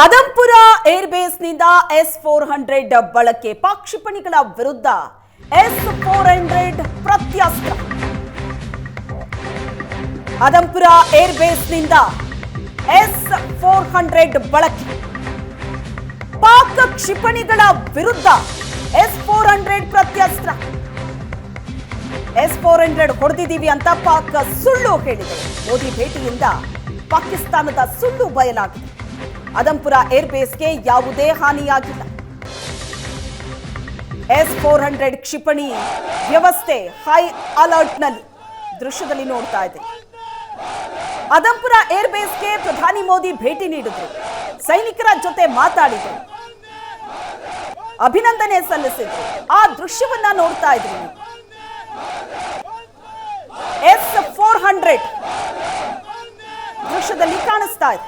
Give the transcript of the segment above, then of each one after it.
ಅದಂಪುರ ಏರ್ಬೇಸ್ನಿಂದ S four hundred ಬಳಕೆ ಪಾಕ್ಷಿಪಣಿಗಳ ವಿರುದ್ಧ ಎಸ್ ಫೋರ್ ಹಂಡ್ರೆಡ್ ಪ್ರತ್ಯಸ್ತ್ರ ಅದಂಪುರ ಏರ್ಬೇಸ್ನಿಂದ ಎಸ್ ಫೋರ್ ಹಂಡ್ರೆಡ್ ಬಳಕೆ ಪಾಕ್ ಕ್ಷಿಪಣಿಗಳ ವಿರುದ್ಧ ಎಸ್ ಫೋರ್ ಹಂಡ್ರೆಡ್ ಪ್ರತ್ಯಸ್ತ್ರ ಎಸ್ ಫೋರ್ ಹಂಡ್ರೆಡ್ ಹೊಡೆದಿದ್ದೀವಿ ಅಂತ ಪಾಕ್ ಸುಳ್ಳು ಹೇಳಿದೆ. ಮೋದಿ ಭೇಟಿಯಿಂದ ಪಾಕಿಸ್ತಾನದ ಸುಳ್ಳು ಬಯಲಾಗಿದೆ. ಅದಂಪುರ ಏರ್ಬೇಸ್ಗೆ ಯಾವುದೇ ಹಾನಿಯಾಗಿಲ್ಲ. ಎಸ್ ಫೋರ್ ಹಂಡ್ರೆಡ್ ಕ್ಷಿಪಣಿ ವ್ಯವಸ್ಥೆ ಹೈ ಅಲರ್ಟ್ನಲ್ಲಿ ದೃಶ್ಯದಲ್ಲಿ ನೋಡ್ತಾ ಇದೆ. ಅದಂಪುರ ಏರ್ಬೇಸ್ಗೆ ಪ್ರಧಾನಿ ಮೋದಿ ಭೇಟಿ ನೀಡಿದ್ರು. ಸೈನಿಕರ ಜೊತೆ ಮಾತಾಡಿದ್ರು. ಅಭಿನಂದನೆ ಸಲ್ಲಿಸಿದ್ರು. ಆ ದೃಶ್ಯವನ್ನ ನೋಡ್ತಾ ಇದ್ರು ಎಸ್ ಫೋರ್ ಹಂಡ್ರೆಡ್ ದೃಶ್ಯದಲ್ಲಿ ಕಾಣಿಸ್ತಾ ಇದೆ.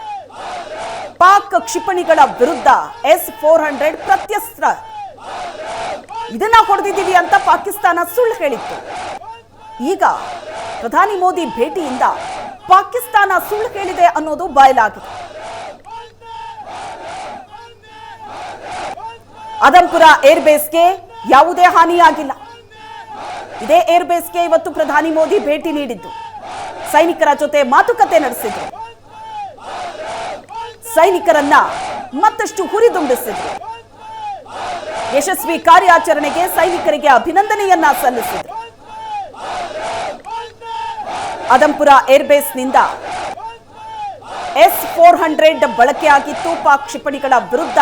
ಪಾಕ್ ಕ್ಷಿಪಣಿಗಳ ವಿರುದ್ಧ ಎಸ್ ಫೋರ್ ಹಂಡ್ರೆಡ್ ಪ್ರತ್ಯಸ್ತ್ರ. ಇದನ್ನ ಹೊಡೆದಿದ್ದೀವಿ ಅಂತ ಪಾಕಿಸ್ತಾನ ಸುಳ್ಳು ಹೇಳಿತ್ತು. ಈಗ ಪ್ರಧಾನಿ ಮೋದಿ ಭೇಟಿಯಿಂದ ಪಾಕಿಸ್ತಾನ ಸುಳ್ಳು ಹೇಳಿದೆ ಅನ್ನೋದು ಬಯಲಾಗಿದೆ. ಅದಂಪುರ ಏರ್ಬೇಸ್ಗೆ ಯಾವುದೇ ಹಾನಿಯಾಗಿಲ್ಲ. ಇದೇ ಏರ್ಬೇಸ್ಗೆ ಇವತ್ತು ಪ್ರಧಾನಿ ಮೋದಿ ಭೇಟಿ ನೀಡಿದ್ದು. ಸೈನಿಕರ ಜೊತೆ ಮಾತುಕತೆ ನಡೆಸಿದ್ರು. ಸೈನಿಕರನ್ನ ಮತ್ತಷ್ಟು ಹುರಿದುಂಬಿಸಿದ್ರು. ಯಶಸ್ವಿ ಕಾರ್ಯಾಚರಣೆಗೆ ಸೈನಿಕರಿಗೆ ಅಭಿನಂದನೆಯನ್ನ ಸಲ್ಲಿಸಿದ್ರು. ಅದಂಪುರ ಏರ್ಬೇಸ್ನಿಂದ ಎಸ್ ಫೋರ್ ಹಂಡ್ರೆಡ್ ಬಳಕೆಯಾಗಿತ್ತು ಪಾಕ್ ಕ್ಷಿಪಣಿಗಳ ವಿರುದ್ಧ.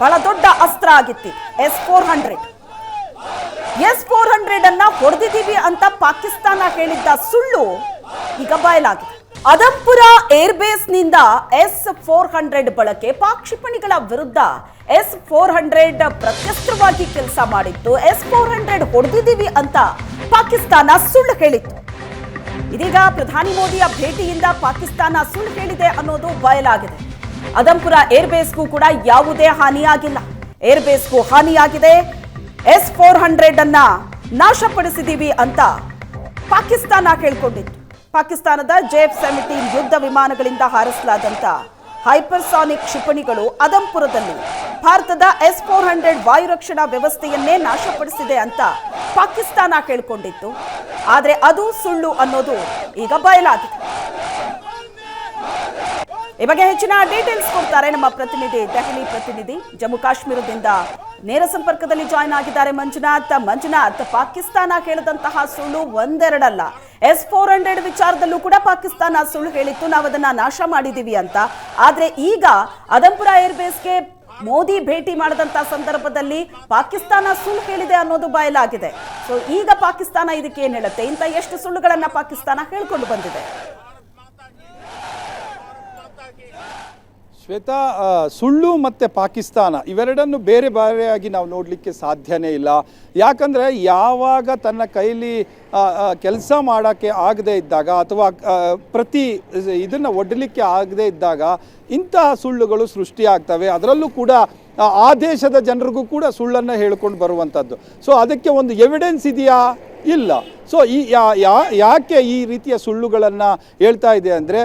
ಬಹಳ ದೊಡ್ಡ ಅಸ್ತ್ರ ಆಗಿತ್ತು S four hundred. S four hundred ಅನ್ನ ಹೊಡೆದಿದ್ದೀವಿ ಅಂತ ಪಾಕಿಸ್ತಾನ ಹೇಳಿದ್ದ ಸುಳ್ಳು ಈಗ ಬಯಲಾಗಿದೆ. ಅದಂಪುರ ಏರ್ಬೇಸ್ನಿಂದ ಎಸ್ ಫೋರ್ ಹಂಡ್ರೆಡ್ ಬಳಕೆ ಪಾಕ್ ಕ್ಷಿಪಣಿಗಳ ವಿರುದ್ಧ ಎಸ್ ಫೋರ್ ಹಂಡ್ರೆಡ್ ಪ್ರತ್ಯಸ್ತ್ರವಾಗಿ ಕೆಲಸ ಮಾಡಿತ್ತು. ಎಸ್ ಫೋರ್ ಹಂಡ್ರೆಡ್ ಹೊಡೆದಿದ್ದೀವಿ ಅಂತ ಪಾಕಿಸ್ತಾನ ಸುಳ್ಳು ಹೇಳಿತ್ತು. ಇದೀಗ ಪ್ರಧಾನಿ ಮೋದಿಯ ಭೇಟಿಯಿಂದ ಪಾಕಿಸ್ತಾನ ಸುಳ್ಳು ಹೇಳಿದೆ ಅನ್ನೋದು ಬಯಲಾಗಿದೆ. ಅದಂಪುರ ಏರ್ಬೇಸ್ಗೂ ಕೂಡ ಯಾವುದೇ ಹಾನಿಯಾಗಿಲ್ಲ. ಏರ್ಬೇಸ್ಗೂ ಹಾನಿಯಾಗಿದೆ. ಎಸ್ ಫೋರ್ ಹಂಡ್ರೆಡ್ ಅನ್ನ ನಾಶಪಡಿಸಿದೀವಿ ಅಂತ ಪಾಕಿಸ್ತಾನ ಕೇಳ್ಕೊಂಡಿತ್ತು ಪಾಕಿಸ್ತಾನದ ಜೆಎಫ್ ಸೆವೆಂಟೀನ್ ಯುದ್ಧ ವಿಮಾನಗಳಿಂದ ಹಾರಿಸಲಾದಂತ ಹೈಪರ್ಸಾನಿಕ್ ಕ್ಷಿಪಣಿಗಳು ಅದಂಪುರದಲ್ಲಿ ಭಾರತದ ಎಸ್ ಫೋರ್ ಹಂಡ್ರೆಡ್ ವಾಯುರಕ್ಷಣಾ ವ್ಯವಸ್ಥೆಯನ್ನೇ ನಾಶಪಡಿಸಿದೆ ಅಂತ ಪಾಕಿಸ್ತಾನ ಕೇಳಿಕೊಂಡಿತ್ತು. ಆದರೆ ಅದು ಸುಳ್ಳು ಅನ್ನೋದು ಈಗ ಬಯಲಾಗಿದೆ. ಈ ಬಗ್ಗೆ ಹೆಚ್ಚಿನ ಡೀಟೇಲ್ಸ್ ಕೊಡ್ತಾರೆ ನಮ್ಮ ಪ್ರತಿನಿಧಿ, ದೆಹಲಿ ಪ್ರತಿನಿಧಿ. ಜಮ್ಮು ಕಾಶ್ಮೀರದಿಂದ ನೇರ ಸಂಪರ್ಕದಲ್ಲಿ ಜಾಯ್ನ್ ಆಗಿದ್ದಾರೆ ಮಂಜುನಾಥ್. ಮಂಜುನಾಥ್, ಪಾಕಿಸ್ತಾನ ಹೇಳಿದಂತಹ ಸುಳ್ಳು ಒಂದೆರಡಲ್ಲ. ಎಸ್ ಫೋರ್ ಹಂಡ್ರೆಡ್ ವಿಚಾರದಲ್ಲೂ ಕೂಡ ಪಾಕಿಸ್ತಾನ ಸುಳ್ಳು ಹೇಳಿತ್ತು. ನಾವು ಅದನ್ನ ನಾಶ ಮಾಡಿದೀವಿ ಅಂತ. ಆದ್ರೆ ಈಗ ಅದಂಪುರ ಏರ್ಬೇಸ್ಗೆ ಮೋದಿ ಭೇಟಿ ಮಾಡಿದಂತಹ ಸಂದರ್ಭದಲ್ಲಿ ಪಾಕಿಸ್ತಾನ ಸುಳ್ಳು ಹೇಳಿದೆ ಅನ್ನೋದು ಬಯಲಾಗಿದೆ. ಸೊ ಈಗ ಪಾಕಿಸ್ತಾನ ಇದಕ್ಕೆ ಏನ್ ಹೇಳುತ್ತೆ? ಇಂಥ ಎಷ್ಟು ಸುಳ್ಳುಗಳನ್ನ ಪಾಕಿಸ್ತಾನ ಹೇಳ್ಕೊಂಡು ಬಂದಿದೆ. ಶ್ವೇತಾ ಸುಳ್ಳು ಮತ್ತು ಪಾಕಿಸ್ತಾನ ಇವೆರಡನ್ನು ಬೇರೆ ಬೇರೆಯಾಗಿ ನಾವು ನೋಡಲಿಕ್ಕೆ ಸಾಧ್ಯನೇ ಇಲ್ಲ. ಯಾಕಂದರೆ ಯಾವಾಗ ತನ್ನ ಕೈಲಿ ಕೆಲಸ ಮಾಡೋಕ್ಕೆ ಆಗದೇ ಇದ್ದಾಗ ಅಥವಾ ಪ್ರತಿ ಇದನ್ನು ಒಡ್ಡಲಿಕ್ಕೆ ಆಗದೇ ಇದ್ದಾಗ ಇಂತಹ ಸುಳ್ಳುಗಳು ಸೃಷ್ಟಿಯಾಗ್ತವೆ. ಅದರಲ್ಲೂ ಕೂಡ ಆ, ದೇಶದ ಜನರಿಗೂ ಕೂಡ ಸುಳ್ಳನ್ನು ಹೇಳ್ಕೊಂಡು ಬರುವಂಥದ್ದು ಸೊ ಅದಕ್ಕೆ ಒಂದು ಎವಿಡೆನ್ಸ್ ಇದೆಯಾ? ಇಲ್ಲ. ಸೊ ಈ ಯಾಕೆ ಈ ರೀತಿಯ ಸುಳ್ಳುಗಳನ್ನು ಹೇಳ್ತಾ ಇದೆ ಅಂದರೆ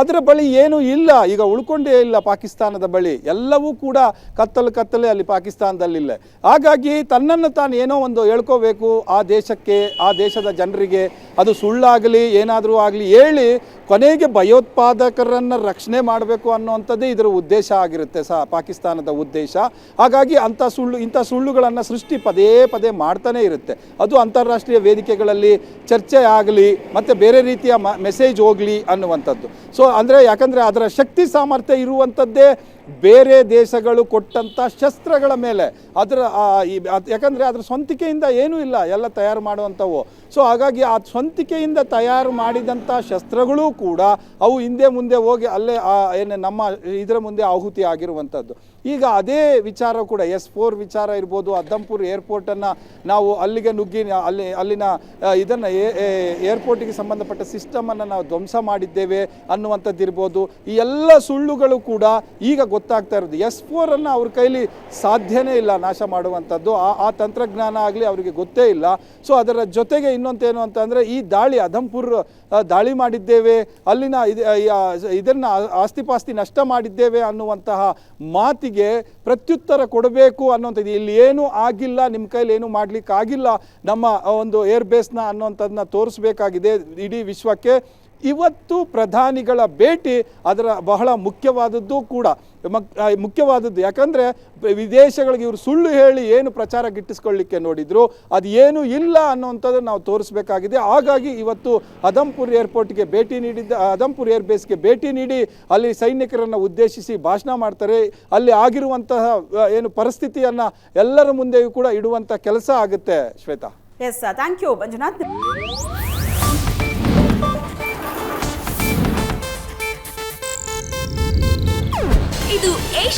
ಅದರ ಬಳಿ ಏನೂ ಇಲ್ಲ. ಈಗ ಉಳ್ಕೊಂಡೇ ಇಲ್ಲ ಪಾಕಿಸ್ತಾನದ ಬಳಿ. ಎಲ್ಲವೂ ಕೂಡ ಕತ್ತಲು ಕತ್ತಲೆ ಅಲ್ಲಿ ಪಾಕಿಸ್ತಾನದಲ್ಲಿಲ್ಲ. ಹಾಗಾಗಿ ತನ್ನನ್ನು ತಾನು ಏನೋ ಒಂದು ಹೇಳ್ಕೋಬೇಕು. ಆ ದೇಶಕ್ಕೆ, ಆ ದೇಶದ ಜನರಿಗೆ ಅದು ಸುಳ್ಳಾಗಲಿ, ಏನಾದರೂ ಆಗಲಿ ಹೇಳಿ ಕೊನೆಗೆ ಭಯೋತ್ಪಾದಕರನ್ನು ರಕ್ಷಣೆ ಮಾಡಬೇಕು ಅನ್ನುವಂಥದ್ದೇ ಇದರ ಉದ್ದೇಶ ಆಗಿರುತ್ತೆ ಸಹ ಪಾಕಿಸ್ತಾನದ ಉದ್ದೇಶ. ಹಾಗಾಗಿ ಅಂಥ ಸುಳ್ಳು, ಇಂಥ ಸುಳ್ಳುಗಳನ್ನು ಸೃಷ್ಟಿ ಪದೇ ಪದೇ ಮಾಡ್ತಾನೆ ಇರುತ್ತೆ. ಅದು ಅಂತಾರಾಷ್ಟ್ರೀಯ ವೇದಿಕೆಗಳಲ್ಲಿ ಚರ್ಚೆ ಆಗಲಿ, ಮತ್ತು ಬೇರೆ ರೀತಿಯ ಮೆಸೇಜ್ ಹೋಗಲಿ ಅನ್ನುವಂಥದ್ದು. ಸೊ ಅಂದರೆ ಯಾಕಂದರೆ ಅದರ ಶಕ್ತಿ ಸಾಮರ್ಥ್ಯ ಇರುವಂಥದ್ದೇ ಬೇರೆ ದೇಶಗಳು ಕೊಟ್ಟಂಥ ಶಸ್ತ್ರಗಳ ಮೇಲೆ ಅದರ ಯಾಕಂದರೆ ಅದರ ಸ್ವಂತಿಕೆಯಿಂದ ಏನೂ ಇಲ್ಲ, ಎಲ್ಲ ತಯಾರು ಮಾಡುವಂಥವು. ಸೊ ಹಾಗಾಗಿ ಆ ಸ್ವಂತಿಕೆಯಿಂದ ತಯಾರು ಮಾಡಿದಂಥ ಶಸ್ತ್ರಗಳೂ ಕೂಡ ಅವು ಹಿಂದೆ ಮುಂದೆ ಹೋಗಿ ಅಲ್ಲೇ ಏನು ನಮ್ಮ ಇದರ ಮುಂದೆ ಆಹುತಿ ಆಗಿರುವಂಥದ್ದು. ಈಗ ಅದೇ ವಿಚಾರ ಕೂಡ, ಎಸ್ ಫೋರ್ ವಿಚಾರ ಇರ್ಬೋದು ಅದ್ದಂಪುರ್ ಏರ್ಪೋರ್ಟನ್ನು ನಾವು ಅಲ್ಲಿಗೆ ನುಗ್ಗಿ, ಅಲ್ಲಿ, ಅಲ್ಲಿನ ಇದನ್ನು ಏರ್ಪೋರ್ಟಿಗೆ ಸಂಬಂಧಪಟ್ಟ ಸಿಸ್ಟಮನ್ನು ನಾವು ಧ್ವಂಸ ಮಾಡಿದ್ದೇವೆ ಅನ್ನುವಂಥದ್ದು ಇರ್ಬೋದು ಈ ಎಲ್ಲ ಸುಳ್ಳುಗಳು ಕೂಡ ಈಗ ಗೊತ್ತಾಗ್ತಾ ಇರೋದು. ಎಸ್ ಫೋರನ್ನು ಅವ್ರ ಕೈಲಿ ಸಾಧ್ಯನೇ ಇಲ್ಲ ನಾಶ ಮಾಡುವಂಥದ್ದು. ಆ ಆ ತಂತ್ರಜ್ಞಾನ ಆಗಲಿ ಅವರಿಗೆ ಗೊತ್ತೇ ಇಲ್ಲ. ಸೊ ಅದರ ಜೊತೆಗೆ ಇನ್ನೊಂದೇನು ಅಂತಂದರೆ ಈ ದಾಳಿ ಅಧಂಪುರ್ ದಾಳಿ ಮಾಡಿದ್ದೇವೆ. ಅಲ್ಲಿನ ಇದು ಇದನ್ನು ಆಸ್ತಿಪಾಸ್ತಿ ನಷ್ಟ ಮಾಡಿದ್ದೇವೆ ಅನ್ನುವಂತಹ ಮಾತಿಗೆ ಪ್ರತ್ಯುತ್ತರ ಕೊಡಬೇಕು ಅನ್ನುವಂಥದ್ದು ಇಲ್ಲಿ ಏನೂ ಆಗಿಲ್ಲ, ನಿಮ್ಮ ಕೈಲಿ ಏನೂ ಮಾಡ್ಲಿಕ್ಕೆ ಆಗಿಲ್ಲ ನಮ್ಮ ಒಂದು ಏರ್ ಬೇಸ್ನ ಅನ್ನುವಂಥದ್ದನ್ನ ತೋರಿಸ್ಬೇಕಾಗಿದೆ. ಇಡೀ ವಿಶ್ವಕ್ಕೆ ಇವತ್ತು ಪ್ರಧಾನಿಗಳ ಭೇಟಿ ಅದರ ಬಹಳ ಮುಖ್ಯವಾದದ್ದು ಕೂಡ. ಮುಖ್ಯವಾದದ್ದು. ಯಾಕಂದರೆ ವಿದೇಶಗಳಿಗೆ ಇವರು ಸುಳ್ಳು ಹೇಳಿ ಏನು ಪ್ರಚಾರ ಗಿಟ್ಟಿಸ್ಕೊಳ್ಳಿಕ್ಕೆ ನೋಡಿದ್ರು. ಅದು ಏನು ಇಲ್ಲ ಅನ್ನೋವಂಥದ್ದನ್ನು ನಾವು ತೋರಿಸಬೇಕಾಗಿದೆ. ಹಾಗಾಗಿ ಇವತ್ತು ಅದಂಪುರ್ ಏರ್ಪೋರ್ಟ್ಗೆ ಭೇಟಿ ನೀಡಿದ್ದ ಅದಂಪುರ್ ಏರ್ ಬೇಸ್ಗೆ ಭೇಟಿ ನೀಡಿ ಅಲ್ಲಿ ಸೈನಿಕರನ್ನು ಉದ್ದೇಶಿಸಿ ಭಾಷಣ ಮಾಡ್ತಾರೆ. ಅಲ್ಲಿ ಆಗಿರುವಂತಹ ಏನು ಪರಿಸ್ಥಿತಿಯನ್ನು ಎಲ್ಲರ ಮುಂದೆಯೂ ಕೂಡ ಇಡುವಂಥ ಕೆಲಸ ಆಗುತ್ತೆ Shweta. Yes thank you Manjunath.